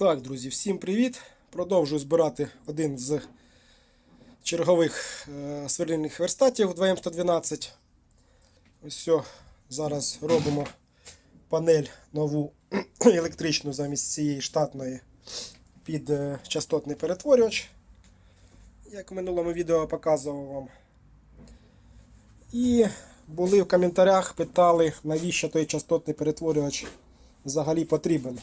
Так, друзі, всім привіт! Продовжую збирати один з чергових е, сверлильних верстатів 2М112. Ось все, зараз робимо панель нову електричну замість цієї штатної під е, частотний перетворювач, як в минулому відео показував вам. І були в коментарях, питали, навіщо той частотний перетворювач взагалі потрібен.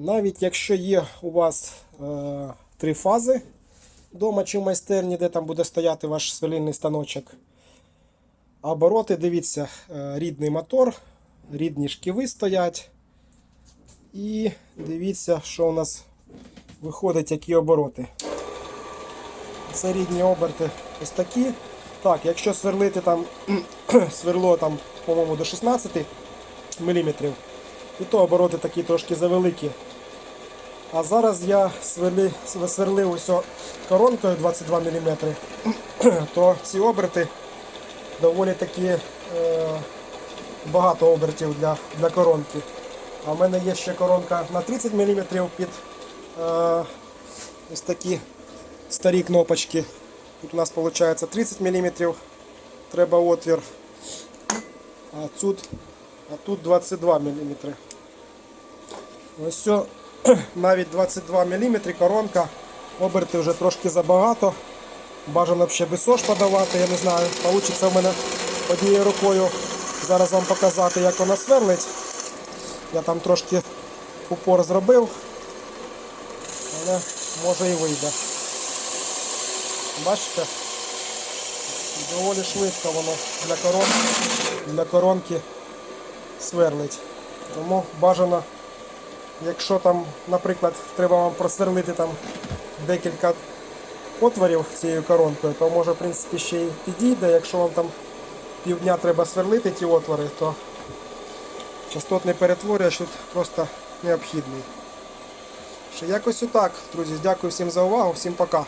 Навіть якщо є у вас е, три фази вдома чи в майстерні, де там буде стояти ваш сверлильний станочок. Обороти, дивіться, е, рідний мотор, рідні шківи стоять. І дивіться, що у нас виходить, які обороти. Це рідні оберти ось такі. Так, якщо сверлити там сверло там, по-моєму, до 16 мм, і то обороти такі трошки завеликі. А зараз я сверли, сверлив ось коронкою 22 мм, то ці оберти доволі таки е, багато обертів для, для коронки. А в мене є ще коронка на 30 мм під е, ось такі старі кнопочки. Тут у нас виходить 30 мм треба отвір. А тут, а тут 22 мм. Ось все, навіть 22 мм коронка, оберти вже трошки забагато. Бажано б ще без сош подавати, я не знаю, вийде в мене однією рукою зараз вам показати, як вона сверлить. Я там трошки упор зробив, але може і вийде. Бачите? Доволі швидко воно для коронки, для коронки сверлить. Тому бажано Якщо там, наприклад, треба вам просверлити там декілька отворів цією коронкою, то може в принципі ще й підійде. Якщо вам там півдня треба сверлити ті отвори, то частотний перетворювач тут просто необхідний. Ще якось отак, друзі. Дякую всім за увагу, всім пока.